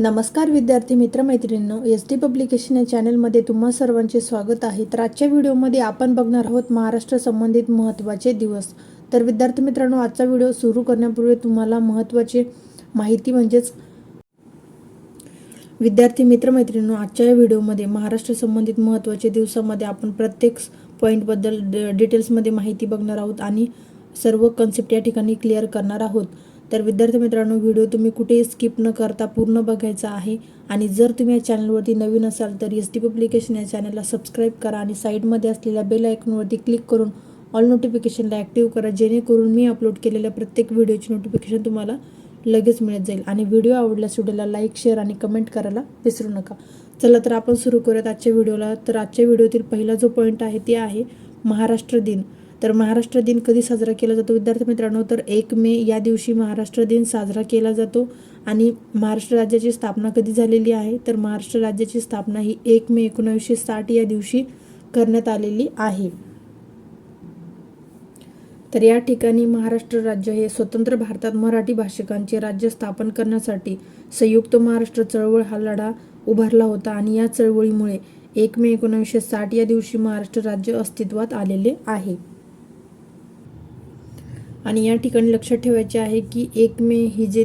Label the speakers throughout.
Speaker 1: नमस्कार विद्यार्थी मित्रमैत्रिणींनो S T publication या चॅनलमध्ये तुम्हा सर्वांचे स्वागत आहे. तर आजच्या व्हिडिओमध्ये आपण बघणार आहोत महाराष्ट्र संबंधित महत्त्वाचे दिवस. तर विद्यार्थी मित्रांनो आजचा व्हिडिओ सुरू करण्यापूर्वी तुम्हाला महत्त्वाची माहिती म्हणजेच विद्यार्थी मित्रमैत्रिणींनो आजच्या या व्हिडिओमध्ये महाराष्ट्र संबंधित महत्त्वाचे दिवसामध्ये आपण प्रत्येक पॉईंटबद्दल ड- डिटेल्समध्ये माहिती बघणार आहोत आणि सर्व कन्सेप्ट या ठिकाणी क्लिअर करणार आहोत. तर विद्यार्थी मित्रांनो व्हिडिओ तुम्ही कुठेही स्किप न करता पूर्ण बघायचा आहे. आणि जर तुम्ही या चॅनलवरती नवीन असाल तर एस टी पब्लिकेशन या चॅनलला सबस्क्राईब करा आणि साईडमध्ये असलेल्या बेल आयकॉनवरती क्लिक करून ऑल नोटिफिकेशनला ॲक्टिव्ह करा जेणेकरून मी अपलोड केलेल्या प्रत्येक व्हिडिओची नोटिफिकेशन तुम्हाला लगेच मिळत जाईल. आणि व्हिडिओ आवडल्यास व्हिडिओला लाईक शेअर आणि कमेंट करायला विसरू नका. चला तर आपण सुरू करूयात आजच्या व्हिडिओला तर आजच्या व्हिडिओतील पहिला जो पॉईंट आहे ते आहे महाराष्ट्र दिन. तर महाराष्ट्र दिन कधी साजरा केला जातो? विद्यार्थी मित्रांनो तर एक मे या दिवशी महाराष्ट्र दिन साजरा केला जातो आणि महाराष्ट्र राज्याची स्थापना कधी झालेली आहे? तर महाराष्ट्र राज्याची स्थापना ही एक मे एकोणावीसशे साठ या दिवशी करण्यात आलेली आहे. तर या ठिकाणी महाराष्ट्र राज्य हे स्वतंत्र भारतात मराठी भाषिकांचे राज्य स्थापन करण्यासाठी संयुक्त महाराष्ट्र चळवळ हा लढा उभारला होता आणि या चळवळीमुळे एक मे एकोणावीसशे साठ या दिवशी महाराष्ट्र राज्य अस्तित्वात आलेले आहे. आणि या ठिकाणी लक्षात ठेवायचे आहे की एक मे ही जे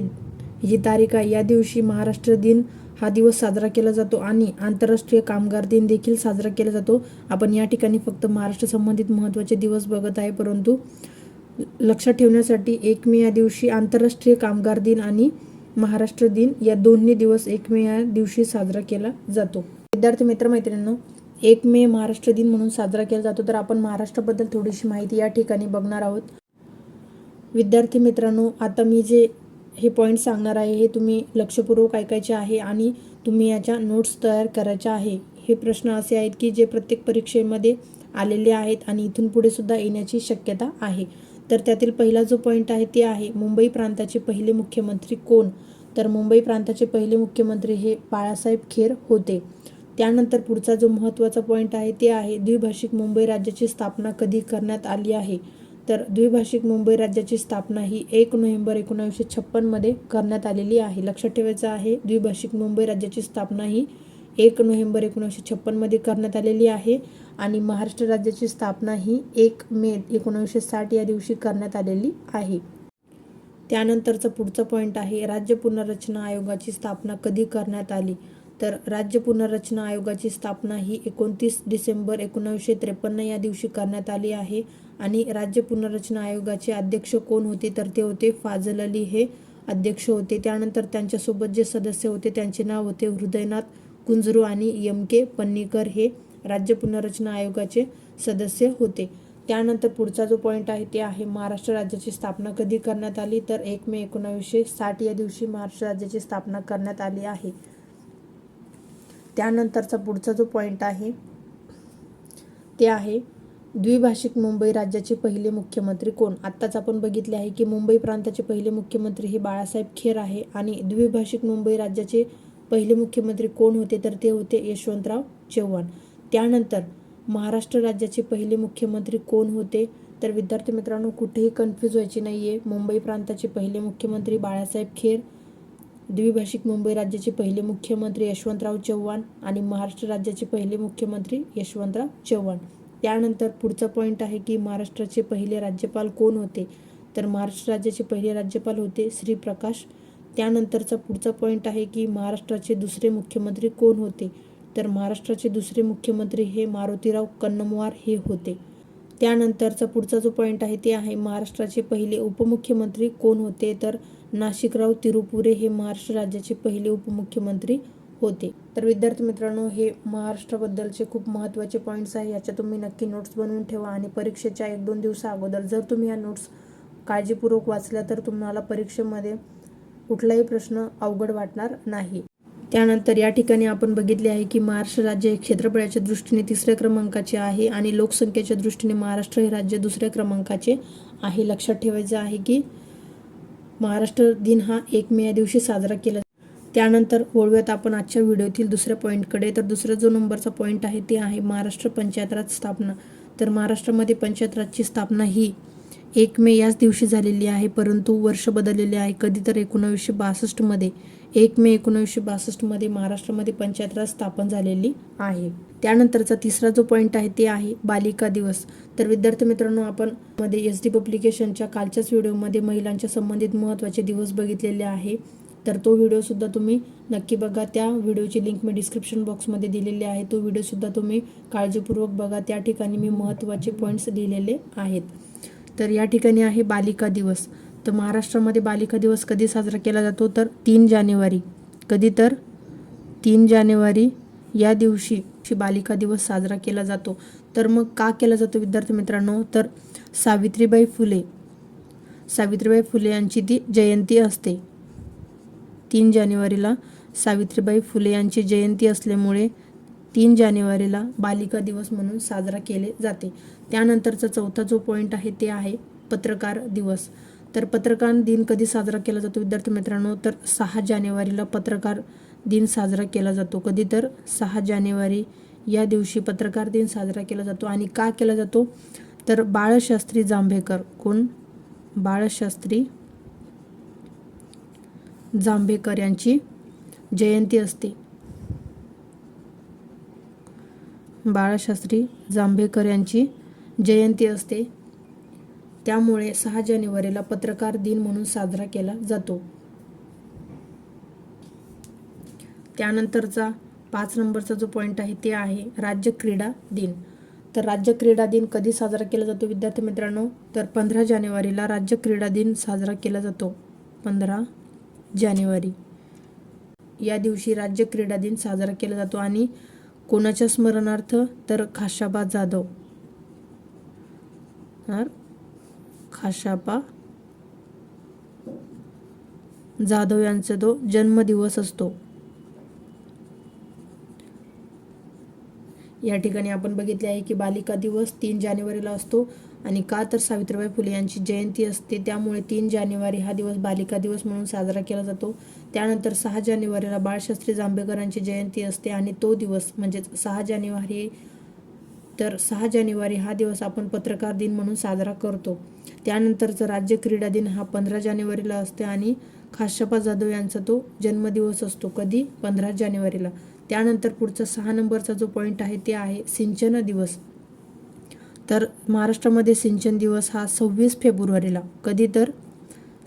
Speaker 1: ही जी तारीख आहे या दिवशी महाराष्ट्र दिन हा दिवस साजरा केला जातो आणि आंतरराष्ट्रीय कामगार दिन देखील साजरा केला जातो. आपण या ठिकाणी फक्त महाराष्ट्र संबंधित महत्त्वाचे दिवस बघत आहे परंतु लक्षात ठेवण्यासाठी एक मे या दिवशी आंतरराष्ट्रीय कामगार दिन आणि महाराष्ट्र दिन या दोन्ही दिवस एक मे या दिवशी साजरा केला जातो. विद्यार्थी मित्रमैत्रिणींनो एक मे महाराष्ट्र दिन म्हणून साजरा केला जातो. तर आपण महाराष्ट्राबद्दल थोडीशी माहिती या ठिकाणी बघणार आहोत. विद्यार्थी मित्रांनो आता मी जे हे पॉईंट सांगणार आहे हे तुम्ही लक्षपूर्वक ऐकायचे आहे आणि तुम्ही याच्या नोट्स तयार करायच्या आहे. हे प्रश्न असे आहेत की जे प्रत्येक परीक्षेमध्ये आलेले आहेत आणि इथून पुढे सुद्धा येण्याची शक्यता आहे. तर त्यातील पहिला जो पॉईंट आहे ते आहे मुंबई प्रांताचे पहिले मुख्यमंत्री कोण? तर मुंबई प्रांताचे पहिले मुख्यमंत्री हे बाळासाहेब खेर होते. त्यानंतर पुढचा जो महत्त्वाचा पॉईंट आहे ते आहे द्विभाषिक मुंबई राज्याची स्थापना कधी करण्यात आली आहे? तर द्विभाषिक मुंबई राज्याची स्थापना ही एक नोव्हेंबर एकोणावीसशे छप्पनमध्ये करण्यात आलेली आहे. लक्षात ठेवायचं आहे द्विभाषिक मुंबई राज्याची स्थापना ही एक नोव्हेंबर एकोणीसशे छप्पनमध्ये करण्यात आलेली आहे आणि महाराष्ट्र राज्याची स्थापना ही एक मे एकोणीसशे साठ या दिवशी करण्यात आलेली आहे. त्यानंतरचा पुढचा पॉईंट आहे राज्य पुनर्रचना आयोगाची स्थापना कधी करण्यात आली? तर राज्य पुनर्रचना आयोगाची स्थापना ही एकोणतीस डिसेंबर एकोणावीसशे त्रेपन्न या दिवशी करण्यात आली आहे. आणि राज्य पुनर्रचना आयोगाचे अध्यक्ष कोण होते? तर ते होते फाजल अली हे अध्यक्ष होते. त्यानंतर त्यांच्यासोबत जे सदस्य होते त्यांचे नाव होते हृदयनाथ कुंजरू आणि एम के पन्नीकर हे राज्य पुनर्रचना आयोगाचे सदस्य होते. त्यानंतर पुढचा जो पॉईंट आहे ते आहे महाराष्ट्र राज्याची स्थापना कधी करण्यात आली? तर एक मे एकोणावीसशे साठ या दिवशी महाराष्ट्र राज्याची स्थापना करण्यात आली आहे. त्यानंतरचा पुढचा जो पॉईंट आहे ते आहे द्विभाषिक मुंबई राज्याचे पहिले मुख्यमंत्री कोण? आत्ताच आपण बघितले आहे की मुंबई प्रांताचे पहिले मुख्यमंत्री हे बाळासाहेब खेर आहे आणि द्विभाषिक मुंबई राज्याचे पहिले मुख्यमंत्री कोण होते तर ते होते यशवंतराव चव्हाण. त्यानंतर महाराष्ट्र राज्याचे पहिले मुख्यमंत्री कोण होते? तर विद्यार्थी मित्रांनो कुठेही कन्फ्यूज व्हायची नाही आहे मुंबई प्रांताचे पहिले मुख्यमंत्री बाळासाहेब खेर द्विभाषिक मुंबई राज्याचे पहिले मुख्यमंत्री यशवंतराव चव्हाण आणि महाराष्ट्र राज्याचे पहिले मुख्यमंत्री यशवंतराव चव्हाण. त्यानंतर पुढचा पॉईंट आहे की महाराष्ट्राचे पहिले राज्यपाल कोण होते? तर महाराष्ट्र राज्याचे पहिले राज्यपाल होते श्री प्रकाश. त्यानंतरचा पुढचा पॉईंट आहे की महाराष्ट्राचे दुसरे मुख्यमंत्री कोण होते? तर महाराष्ट्राचे दुसरे मुख्यमंत्री हे मारुतीराव कन्नमवार हे होते. त्यानंतरचा पुढचा जो पॉईंट आहे ते आहे महाराष्ट्राचे पहिले उपमुख्यमंत्री कोण होते? तर नाशिकराव तिरुपुरे हे महाराष्ट्र राज्याचे पहिले उपमुख्यमंत्री होते. तर विद्यार्थी मित्रांनो हे महाराष्ट्राबद्दलचे खूप महत्त्वाचे पॉईंट्स आहे. याच्या तुम्ही नक्की नोट्स बनवून ठेवा आणि परीक्षेच्या एक दोन दिवसा अगोदर जर तुम्ही या नोट्स काळजीपूर्वक वाचल्या तर तुम्हाला परीक्षेमध्ये कुठलाही प्रश्न अवघड वाटणार नाही. त्यानंतर या ठिकाणी आपण बघितले आहे की महाराष्ट्र राज्य हे क्षेत्रफळाच्या दृष्टीने तिसऱ्या क्रमांकाचे आहे आणि लोकसंख्येच्या दृष्टीने महाराष्ट्र हे राज्य दुसऱ्या क्रमांकाचे आहे. लक्षात ठेवायचं आहे की महाराष्ट्र दिन हा एक मे या दिवशी साजरा केला त्यानंतर वळूयात आपण आजच्या व्हिडिओतील दुसऱ्या पॉईंटकडे तर दुसरा जो नंबरचा पॉईंट आहे ते आहे महाराष्ट्र पंचायत राज स्थापना. तर महाराष्ट्रामध्ये पंचायत राजची स्थापना ही एक मे याच दिवशी झालेली आहे परंतु वर्ष बदललेले आहे. कधी तर एकोणावीसशे बासष्टमध्ये एक मे एकोणावीसशे बासष्टमध्ये महाराष्ट्रामध्ये पंचायत राज स्थापन झालेली आहे. त्यानंतरचा तिसरा जो पॉईंट आहे ते आहे बालिका दिवस. तर विद्यार्थी मित्रांनो आपण मध्ये एस डी पब्लिकेशनच्या कालच्याच व्हिडिओमध्ये महिलांच्या संबंधित महत्त्वाचे दिवस बघितलेले आहे. तर तो व्हिडिओसुद्धा तुम्ही नक्की बघा. त्या व्हिडिओची लिंक मी डिस्क्रिप्शन बॉक्समध्ये दिलेली आहे. तो व्हिडिओसुद्धा तुम्ही काळजीपूर्वक बघा. त्या ठिकाणी मी महत्त्वाचे पॉईंट्स दिलेले आहेत. तर या ठिकाणी आहे बालिका दिवस. तर महाराष्ट्रामध्ये बालिका दिवस कधी साजरा केला जातो? तर तीन जानेवारी. कधी तर? तीन जानेवारी या दिवशी बालिका दिवस साजरा केला जातो. तर मग का केला जातो विद्यार्थी मित्रांनो? तर सावित्रीबाई फुले. सावित्रीबाई फुले यांची ती जयंती असते. तीन जानेवारीला सावित्रीबाई फुले यांची जयंती असल्यामुळे तीन जानेवारीला बालिका दिवस म्हणून साजरा केले जाते. त्यानंतरचा चौथा जो पॉईंट आहे ते आहे पत्रकार दिवस. तर पत्रकार दिन कधी साजरा केला जातो? विद्यार्थी मित्रांनो तर सहा जानेवारीला पत्रकार दिन साजरा केला जातो. कधी तर सहा जानेवारी या दिवशी पत्रकार दिन साजरा केला जातो. आणि का केला जातो? तर बाळशास्त्री जांभेकर. कोण? बाळशास्त्री जांभेकर यांची जयंती असते. बाळशास्त्री जांभेकर यांची जयंती असते. त्यामुळे सहा जानेवारीला पत्रकार दिन म्हणून साजरा केला जातो. त्यानंतरचा पाच नंबरचा जो पॉईंट आहे ते आहे राज्य क्रीडा दिन. तर राज्य क्रीडा दिन कधी साजरा केला जातो विद्यार्थी मित्रांनो? तर पंधरा जानेवारीला राज्य क्रीडा दिन साजरा केला जातो. पंधरा जानेवारी. या दिवशी राज्य क्रीडा दिन साजरा केला जातो आणि कोणाच्या स्मरणार्थ तर खाशाबा जाधव. खाशाबा जाधव यांचा तो जन्मदिवस असतो. या ठिकाणी आपण बघितले आहे की बालिका दिवस तीन जानेवारीला असतो आणि का तर सावित्रीबाई फुले यांची जयंती असते. त्यामुळे तीन जानेवारी हा दिवस बालिका दिवस म्हणून साजरा केला जातो. त्यानंतर सहा जानेवारीला बाळशास्त्री जांभेकरांची जयंती असते आणि तो दिवस म्हणजेच सहा जानेवारी तर सहा जानेवारी हा दिवस आपण पत्रकार दिन म्हणून साजरा करतो. त्यानंतरचा राज्य क्रीडा दिन हा पंधरा जानेवारीला असते आणि खाशापा जाधव यांचा तो जन्मदिवस असतो कधी? पंधरा जानेवारीला. त्यानंतर पुढचा सहा नंबरचा जो पॉईंट आहे ते आहे सिंचन दिवस. तर महाराष्ट्रामध्ये सिंचन दिवस हा सव्वीस फेब्रुवारीला कधी तर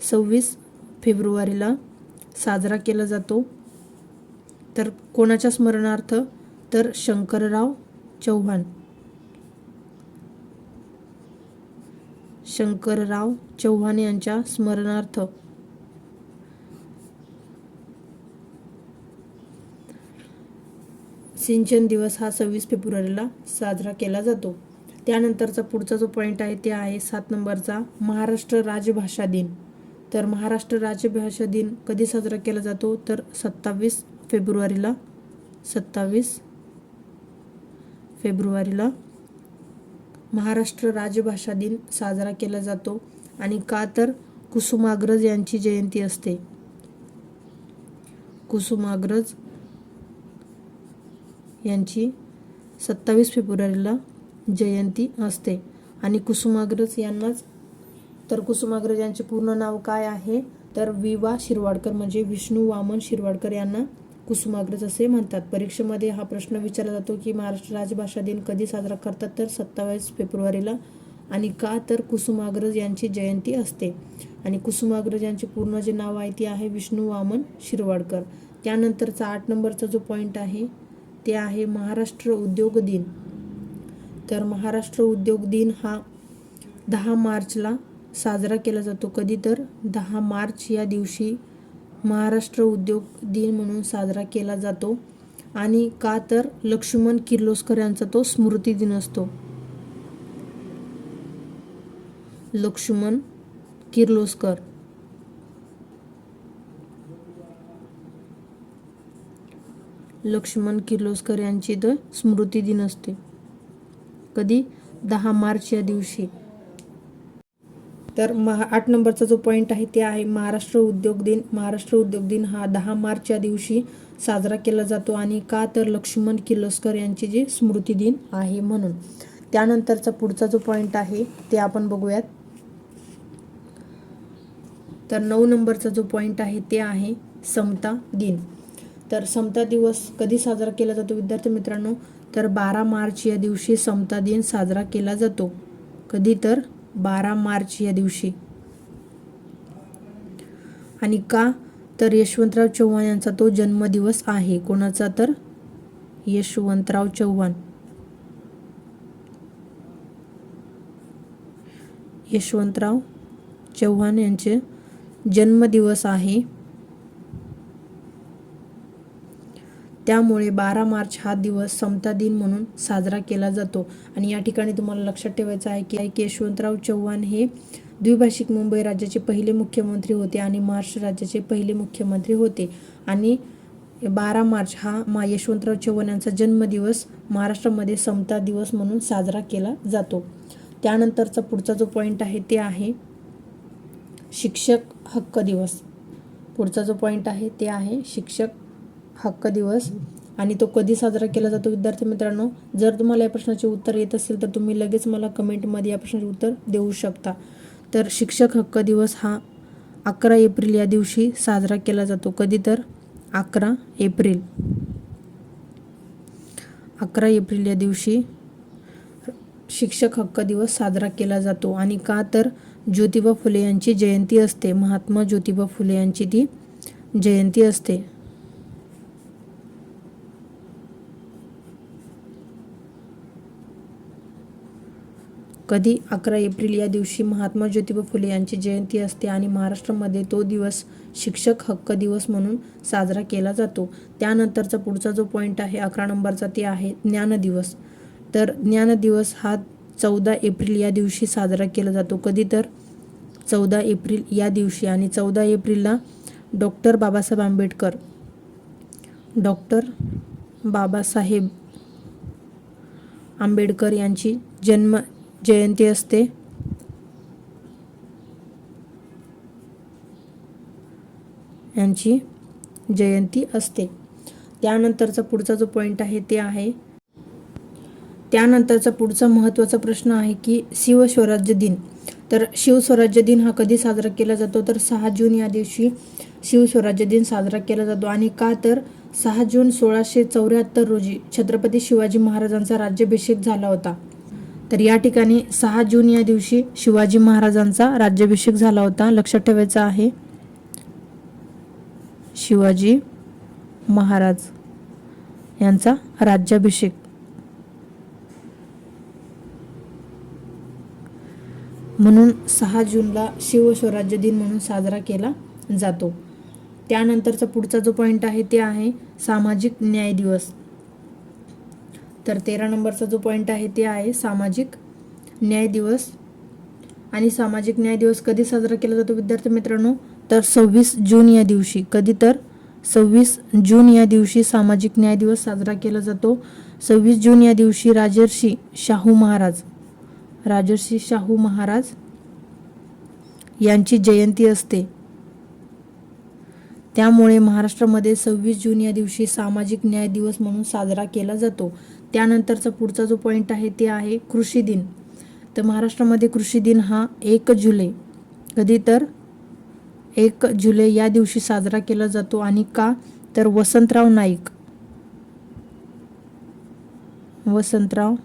Speaker 1: सव्वीस फेब्रुवारीला साजरा केला जातो. तर कोणाच्या स्मरणार्थ? तर शंकरराव चव्हाण. शंकरराव चव्हाण यांच्या स्मरणार्थ सिंचन दिवस हा सव्वीस फेब्रुवारीला साजरा केला जातो. त्यानंतरचा पुढचा जो पॉईंट आहे ते आहे सात नंबरचा महाराष्ट्र राजभाषा दिन. तर महाराष्ट्र राजभाषा दिन कधी साजरा केला जातो? तर सत्तावीस फेब्रुवारीला सत्तावीस फेब्रुवारीला महाराष्ट्र राजभाषा दिन साजरा केला जातो आणि का तर कुसुमाग्रज यांची जयंती असते. कुसुमाग्रज यांची सत्तावीस फेब्रुवारीला जयंती असते. आणि कुसुमाग्रज यांनाच तर कुसुमाग्रज यांचे पूर्ण नाव काय आहे? तर विवा शिरवाडकर म्हणजे विष्णू वामन शिरवाडकर यांना कुसुमाग्रज असे म्हणतात. परीक्षेमध्ये हा प्रश्न विचारला जातो की महाराष्ट्र राजभाषा दिन कधी साजरा करतात? तर सत्तावीस फेब्रुवारीला. आणि का तर कुसुमाग्रज यांची जयंती असते. आणि कुसुमाग्रज यांचे पूर्ण जे नाव आहे ते आहे विष्णू वामन शिरवाडकर. त्यानंतरचा आठ नंबरचा जो पॉईंट आहे ते आहे महाराष्ट्र उद्योग दिन. तर महाराष्ट्र उद्योग दिन हा दहा मार्चला साजरा केला जातो. कधी तर दहा मार्च या दिवशी महाराष्ट्र उद्योग दिन म्हणून साजरा केला जातो. आणि का तर लक्ष्मण किर्लोस्कर यांचा तो स्मृती दिन असतो. लक्ष्मण किर्लोस्कर. लक्ष्मण किर्लोस्कर यांची तर स्मृती दिन असते. कधी? दहा मार्च या दिवशी. तर महा आठ नंबरचा जो पॉईंट आहे ते आहे महाराष्ट्र उद्योग दिन. महाराष्ट्र उद्योग दिन हा दहा मार्च या दिवशी साजरा केला जातो आणि का तर लक्ष्मण किर्लोस्कर यांचे जे स्मृती दिन आहे म्हणून. त्यानंतरचा पुढचा जो पॉईंट आहे ते आपण बघूयात. तर नऊ नंबरचा जो पॉईंट आहे ते आहे समता दिन. तर समता दिवस कधी साजरा केला जातो? विद्यार्थी मित्रांनो तर बारा मार्च या दिवशी समता दिन साजरा केला जातो. कधी तर? बारा मार्च या दिवशी. आणि का? तर यशवंतराव चव्हाण यांचा तो जन्मदिवस आहे. कोणाचा तर? यशवंतराव चव्हाण. यशवंतराव चव्हाण यांचे जन्मदिवस आहे. त्यामुळे बारा मार्च हा दिवस समता दिन म्हणून साजरा केला जातो. आणि या ठिकाणी तुम्हाला लक्षात ठेवायचं आहे की की यशवंतराव चव्हाण हे द्विभाषिक मुंबई राज्याचे पहिले मुख्यमंत्री होते आणि महाराष्ट्र राज्याचे पहिले मुख्यमंत्री होते. आणि बारा मार्च हा मा यशवंतराव चव्हाण यांचा जन्मदिवस महाराष्ट्रामध्ये समता दिवस म्हणून साजरा केला जातो. त्यानंतरचा पुढचा जो पॉईंट आहे ते आहे शिक्षक हक्क दिवस. पुढचा जो पॉईंट आहे ते आहे शिक्षक हक्क दिवस. आणि तो कधी साजरा केला जातो? विद्यार्थी मित्रांनो जर तुम्हाला या प्रश्नाचे उत्तर येत असेल तर तुम्ही लगेच मला कमेंटमध्ये या प्रश्नाचे उत्तर देऊ शकता. तर शिक्षक हक्क दिवस हा अकरा एप्रिल या दिवशी साजरा केला जातो. कधी तर? अकरा एप्रिल. अकरा एप्रिल या दिवशी शिक्षक हक्क दिवस साजरा केला जातो. आणि का तर? ज्योतिबा फुले यांची जयंती असते. महात्मा ज्योतिबा फुले यांची ती जयंती असते. कधी अकरा एप्रिल या दिवशी महात्मा ज्योतिबा फुले यांची जयंती असते आणि महाराष्ट्रामध्ये तो दिवस शिक्षक हक्क दिवस म्हणून साजरा केला जातो. त्यानंतरचा पुढचा जो पॉईंट आहे अकरा नंबरचा ते आहे ज्ञानदिवस तर ज्ञानदिवस हा चौदा एप्रिल या दिवशी साजरा केला जातो. कधी तर चौदा एप्रिल या दिवशी आणि चौदा एप्रिलला डॉक्टर बाबासाहेब आंबेडकर डॉक्टर बाबासाहेब आंबेडकर यांची जन्म जयंती असते. यांची जयंती असते. त्यानंतरचा पुढचा जो पॉईंट आहे ते आहे त्यानंतरचा पुढचा महत्त्वाचा प्रश्न आहे की शिवस्वराज्य दिन. तर शिवस्वराज्य दिन हा कधी साजरा केला जातो? तर सहा जून या दिवशी शिवस्वराज्य दिन साजरा केला जातो. आणि का तर सहा जून सोळाशे चौऱ्याहत्तर रोजी छत्रपती शिवाजी महाराजांचा राज्याभिषेक झाला होता. तर या ठिकाणी सहा जून या दिवशी शिवाजी महाराजांचा राज्याभिषेक झाला होता. लक्षात ठेवायचा आहे. शिवाजी महाराज यांचा राज्याभिषेक. म्हणून सहा जूनला शिवस्वराज्य दिन म्हणून साजरा केला जातो. त्यानंतरचा पुढचा जो पॉईंट आहे ते आहे सामाजिक न्याय दिवस. तर तेरा नंबरचा जो पॉईंट आहे ते आहे सामाजिक न्याय दिवस. आणि सामाजिक न्याय दिवस कधी साजरा केला जातो विद्यार्थी मित्रांनो? तर सव्वीस जून या दिवशी. कधी तर? सव्वीस जून या दिवशी सामाजिक न्याय दिवस साजरा केला जातो. सव्वीस जून या दिवशी राजर्षी शाहू महाराज. राजर्षी शाहू महाराज यांची जयंती असते. त्यामुळे महाराष्ट्रामध्ये सव्वीस जून या दिवशी सामाजिक न्याय दिवस म्हणून साजरा केला जातो. त्यानंतरचा पुढचा जो पॉईंट आहे ते आहे कृषी दिन. तर महाराष्ट्रामध्ये कृषी दिन हा एक जुलै. कधी तर एक जुलै या दिवशी साजरा केला जातो आणि का? तर वसंतराव नाईक. वसंतराव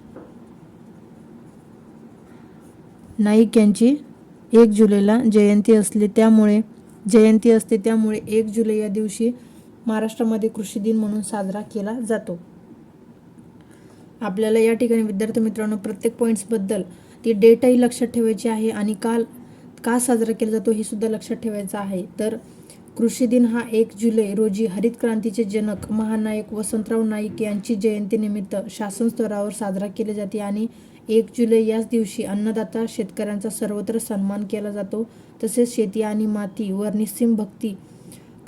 Speaker 1: नाईक यांची एक जुलैला जयंती असली त्यामुळे जयंती असते त्यामुळे एक जुलै या दिवशी महाराष्ट्रामध्ये कृषी दिन म्हणून साजरा केला जातो. आपल्याला या ठिकाणी विद्यार्थी मित्रांनो प्रत्येक पॉईंट्सबद्दल ती डेटही लक्षात ठेवायची आहे आणि काल का साजरा केला जातो हे सुद्धा लक्षात ठेवायचं आहे. तर कृषी दिन हा एक जुलै रोजी हरित क्रांतीचे जनक महानायक वसंतराव नाईक यांची जयंतीनिमित्त शासन स्तरावर साजरा केले जाते आणि एक जुलै याच दिवशी अन्नदाता शेतकऱ्यांचा सर्वत्र सन्मान केला जातो. तसेच शेती आणि माती वर निस्सीम भक्ती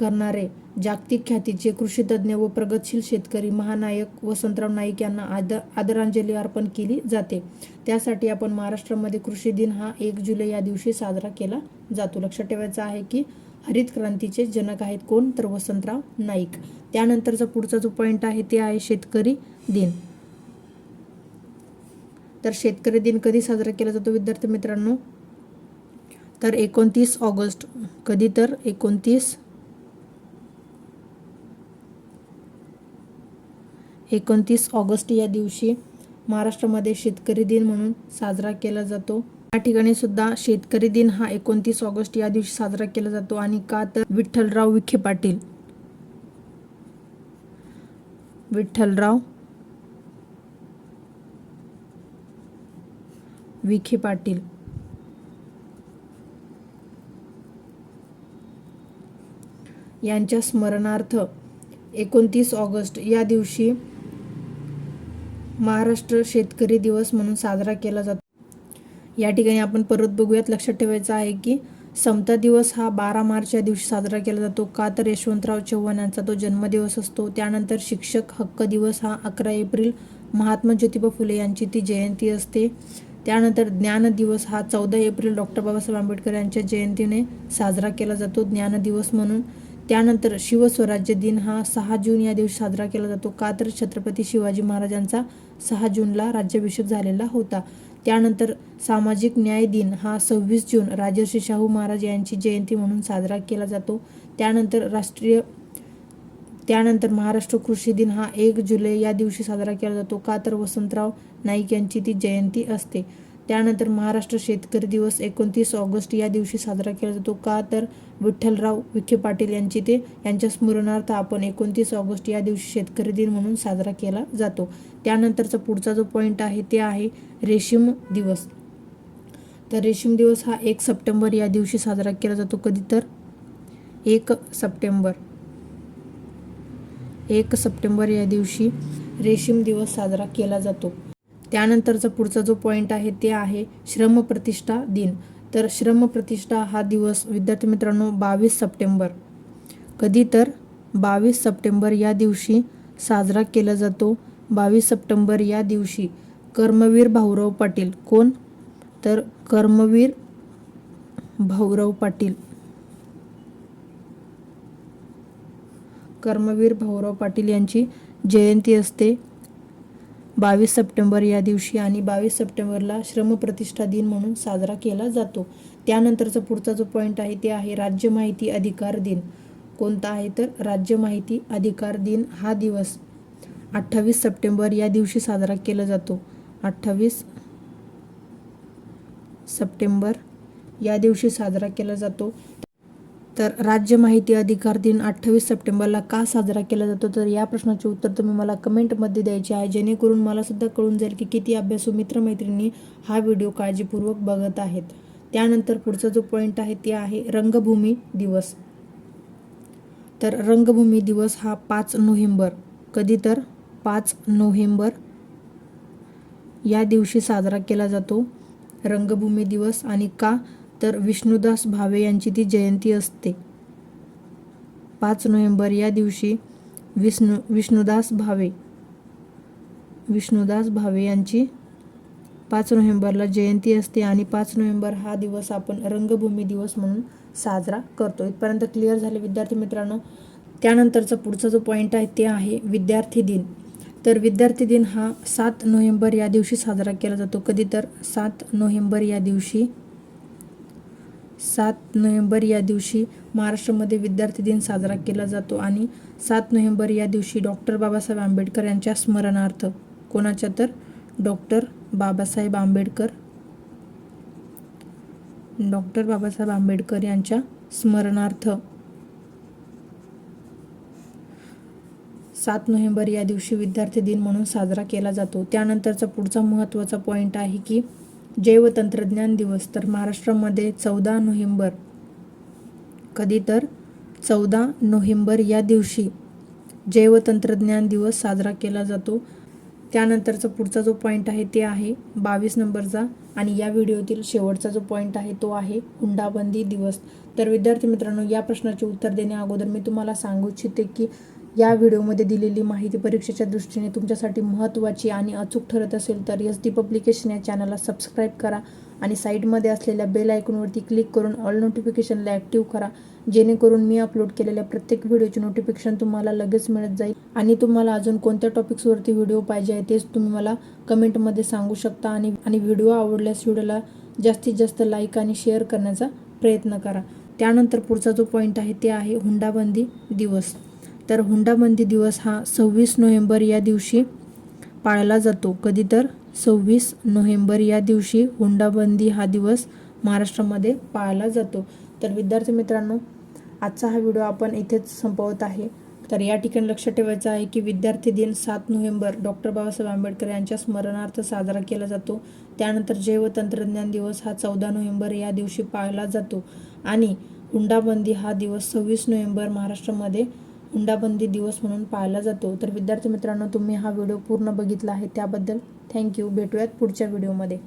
Speaker 1: करणारे जागतिक ख्यातीचे कृषीतज्ञ व प्रगतशील शेतकरी महानायक वसंतराव नाईक यांना आदर आदरांजली अर्पण केली जाते. त्यासाठी आपण महाराष्ट्रामध्ये कृषी दिन हा एक जुलै या दिवशी साजरा केला जातो. लक्षात ठेवायचं आहे की हरित क्रांतीचे जनक आहेत कोण? तर वसंतराव नाईक. त्यानंतरचा पुढचा जो पॉईंट आहे ते आहे शेतकरी दिन. तर शेतकरी दिन कधी साजरा केला जातो विद्यार्थी मित्रांनो? तर एकोणतीस ऑगस्ट. कधी तर एकोणतीस एकोणतीस ऑगस्ट या दिवशी महाराष्ट्रामध्ये शेतकरी दिन म्हणून साजरा केला जातो. या ठिकाणी सुद्धा शेतकरी दिन हा एकोणतीस ऑगस्ट या दिवशी साजरा केला जातो आणि का तर विठ्ठलराव विखे पाटील. विठ्ठलराव विखे पाटील. यांच्या स्मरणार्थ एकोणतीस ऑगस्ट या दिवशी महाराष्ट्र शेतकरी दिवस म्हणून साजरा केला जातो. या ठिकाणी आपण परत बघूयात लक्षात ठेवायचं आहे की समता दिवस हा बारा मार्च या दिवशी साजरा केला जातो. का तर यशवंतराव चव्हाण यांचा तो जन्मदिवस असतो. त्यानंतर शिक्षक हक्क दिवस हा अकरा एप्रिल महात्मा ज्योतिबा फुले यांची ती जयंती असते. त्यानंतर ज्ञान दिवस हा चौदा एप्रिल डॉक्टर बाबासाहेब आंबेडकर यांच्या जयंतीने साजरा केला जातो ज्ञान दिवस म्हणून. त्यानंतर शिवस्वराज्य दिन हा सहा जून या दिवशी साजरा केला जातो. का तर छत्रपती शिवाजी महाराजांचा सहा जूनला राज्याभिषेक झालेला होता. त्यानंतर सामाजिक न्याय दिन हा सव्वीस जून राजर्षी शाहू महाराज यांची जयंती म्हणून साजरा केला जातो. त्यानंतर राष्ट्रीय त्यानंतर महाराष्ट्र कृषी दिन हा एक जुलै या दिवशी साजरा केला जातो. का तर वसंतराव नाईक यांची ती जयंती असते. त्यानंतर महाराष्ट्र शेतकरी दिवस एकोणतीस ऑगस्ट या दिवशी साजरा केला जातो. का तर विठ्ठलराव विखे पाटील यांची ते यांच्या स्मरणार्थ आपण एकोणतीस ऑगस्ट या दिवशी शेतकरी दिन म्हणून साजरा केला जातो. त्यानंतरचा पुढचा जो पॉईंट आहे ते आहे रेशीम दिवस. तर रेशीम दिवस हा एक सप्टेंबर या दिवशी साजरा केला जातो. कधी तर? एक सप्टेंबर. एक सप्टेंबर या दिवशी रेशीम दिवस साजरा केला जातो. त्यानंतरचा पुढचा जो पॉईंट आहे ते आहे श्रमप्रतिष्ठा दिन. तर श्रमप्रतिष्ठा हा दिवस विद्यार्थी मित्रांनो बावीस सप्टेंबर. कधी तर बावीस सप्टेंबर या दिवशी साजरा केला जातो. बावीस सप्टेंबर या दिवशी कर्मवीर भाऊराव पाटील. कोण? तर कर्मवीर भाऊराव पाटील. कर्मवीर भाऊराव पाटील यांची जयंती असते. बावीस सप्टेंबर या दिवशी आणि बावीस सप्टेंबरला श्रमप्रतिष्ठा दिन म्हणून साजरा केला जातो. त्यानंतरचा पुढचा जो पॉईंट आहे ते आहे राज्य माहिती अधिकार दिन. कोणता आहे तर राज्य माहिती अधिकार दिन हा दिवस. अठ्ठावीस सप्टेंबर या दिवशी साजरा केला जातो. अठ्ठावीस सप्टेंबर या दिवशी साजरा केला जातो. तर राज्य माहिती अधिकार दिन अठ्ठावीस सप्टेंबरला का साजरा केला जातो? तर या प्रश्नाचे उत्तर तुम्ही मला कमेंटमध्ये द्यायचे आहे. जेणेकरून मला सुद्धा कळून जाईल की किती अभ्यासू मित्रमैत्रिणी हा व्हिडिओ काळजीपूर्वक बघत आहेत. त्यानंतर पुढचा जो पॉईंट आहे ते आहे रंगभूमी दिवस. तर रंगभूमी दिवस हा पाच नोव्हेंबर कधी तर पाच नोव्हेंबर या दिवशी साजरा केला जातो. रंगभूमी दिवस आणि का तर विष्णुदास भावे यांची ती जयंती असते. पाच नोव्हेंबर या दिवशी विष्णू विष्णुदास भावे विष्णुदास भावे यांची पाच नोव्हेंबरला जयंती असते आणि पाच नोव्हेंबर हा दिवस आपण रंगभूमी दिवस म्हणून साजरा करतो. इथपर्यंत क्लिअर झाले विद्यार्थी मित्रांनो. त्यानंतरचा पुढचा जो पॉईंट आहे ते आहे विद्यार्थी दिन. तर विद्यार्थी दिन हा सात नोव्हेंबर या दिवशी साजरा केला जातो. कधी तर सात नोव्हेंबर या दिवशी सात नोव्हेंबर या दिवशी महाराष्ट्रामध्ये विद्यार्थी दिन साजरा केला जातो आणि सात नोव्हेंबर या दिवशी डॉक्टर बाबासाहेब आंबेडकर यांच्या स्मरणार्थ कोणाच्या तर? डॉक्टर बाबासाहेब आंबेडकर. डॉक्टर बाबासाहेब आंबेडकर यांच्या स्मरणार्थ. सात नोव्हेंबर या दिवशी विद्यार्थी दिन म्हणून साजरा केला जातो. त्यानंतरचा पुढचा महत्त्वाचा पॉईंट आहे की जैवतंत्रज्ञान दिवस तर महाराष्ट्रामध्ये चौदा नोव्हेंबर. कधी तर? चौदा नोव्हेंबर या दिवशी जैवतंत्रज्ञान दिवस साजरा केला जातो. त्यानंतरचा पुढचा जो पॉईंट आहे ते आहे बावीस नंबरचा आणि या व्हिडिओतील शेवटचा जो पॉईंट आहे तो आहे हुंडाबंदी दिवस. तर विद्यार्थी मित्रांनो या प्रश्नाचे उत्तर देण्या अगोदर मी तुम्हाला सांगू इच्छिते की या व्हिडिओमध्ये दिलेली माहिती परीक्षेच्या दृष्टीने तुमच्यासाठी महत्त्वाची आणि अचूक ठरत असेल तर एस डी पब्लिकेशन या चॅनलला सबस्क्राईब करा आणि साईडमध्ये असलेल्या बेल आयकॉनवरती क्लिक करून ऑल नोटिफिकेशनला ॲक्टिव्ह करा. जेणेकरून मी अपलोड केलेल्या प्रत्येक व्हिडिओचे नोटिफिकेशन तुम्हाला लगेच मिळत जाईल. आणि तुम्हाला अजून कोणत्या टॉपिक्सवरती व्हिडिओ पाहिजे आहे तेच तुम्ही मला कमेंटमध्ये सांगू शकता आणि आणि व्हिडिओ आवडल्यास व्हिडिओला जास्तीत जास्त लाईक आणि शेअर करण्याचा प्रयत्न करा. त्यानंतर पुढचा जो पॉईंट आहे ते आहे हुंडाबंदी दिवस. तर हुंडाबंदी दिवस हा सव्वीस नोव्हेंबर या दिवशी पाळला जातो. कधी तर सव्वीस नोव्हेंबर या दिवशी हुंडाबंदी हा दिवस महाराष्ट्रामध्ये पाळला जातो. तर विद्यार्थी मित्रांनो आजचा हा व्हिडिओ आपण इथेच संपवत आहे. तर या ठिकाणी लक्ष ठेवायचं आहे की विद्यार्थी दिन सात नोव्हेंबर डॉक्टर बाबासाहेब आंबेडकर यांच्या स्मरणार्थ साजरा केला जातो. त्यानंतर जैव तंत्रज्ञान दिवस हा चौदा नोव्हेंबर या दिवशी पाळला जातो. आणि हुंडाबंदी हा दिवस सव्वीस नोव्हेंबर महाराष्ट्रामध्ये हुंडाबंदी दिवस म्हणून पाळला जातो. तर विद्यार्थी मित्रांनो तुम्ही हा व्हिडिओ पूर्ण बघितला आहे त्याबद्दल थँक्यू. भेटूयात पुढच्या व्हिडिओमध्ये.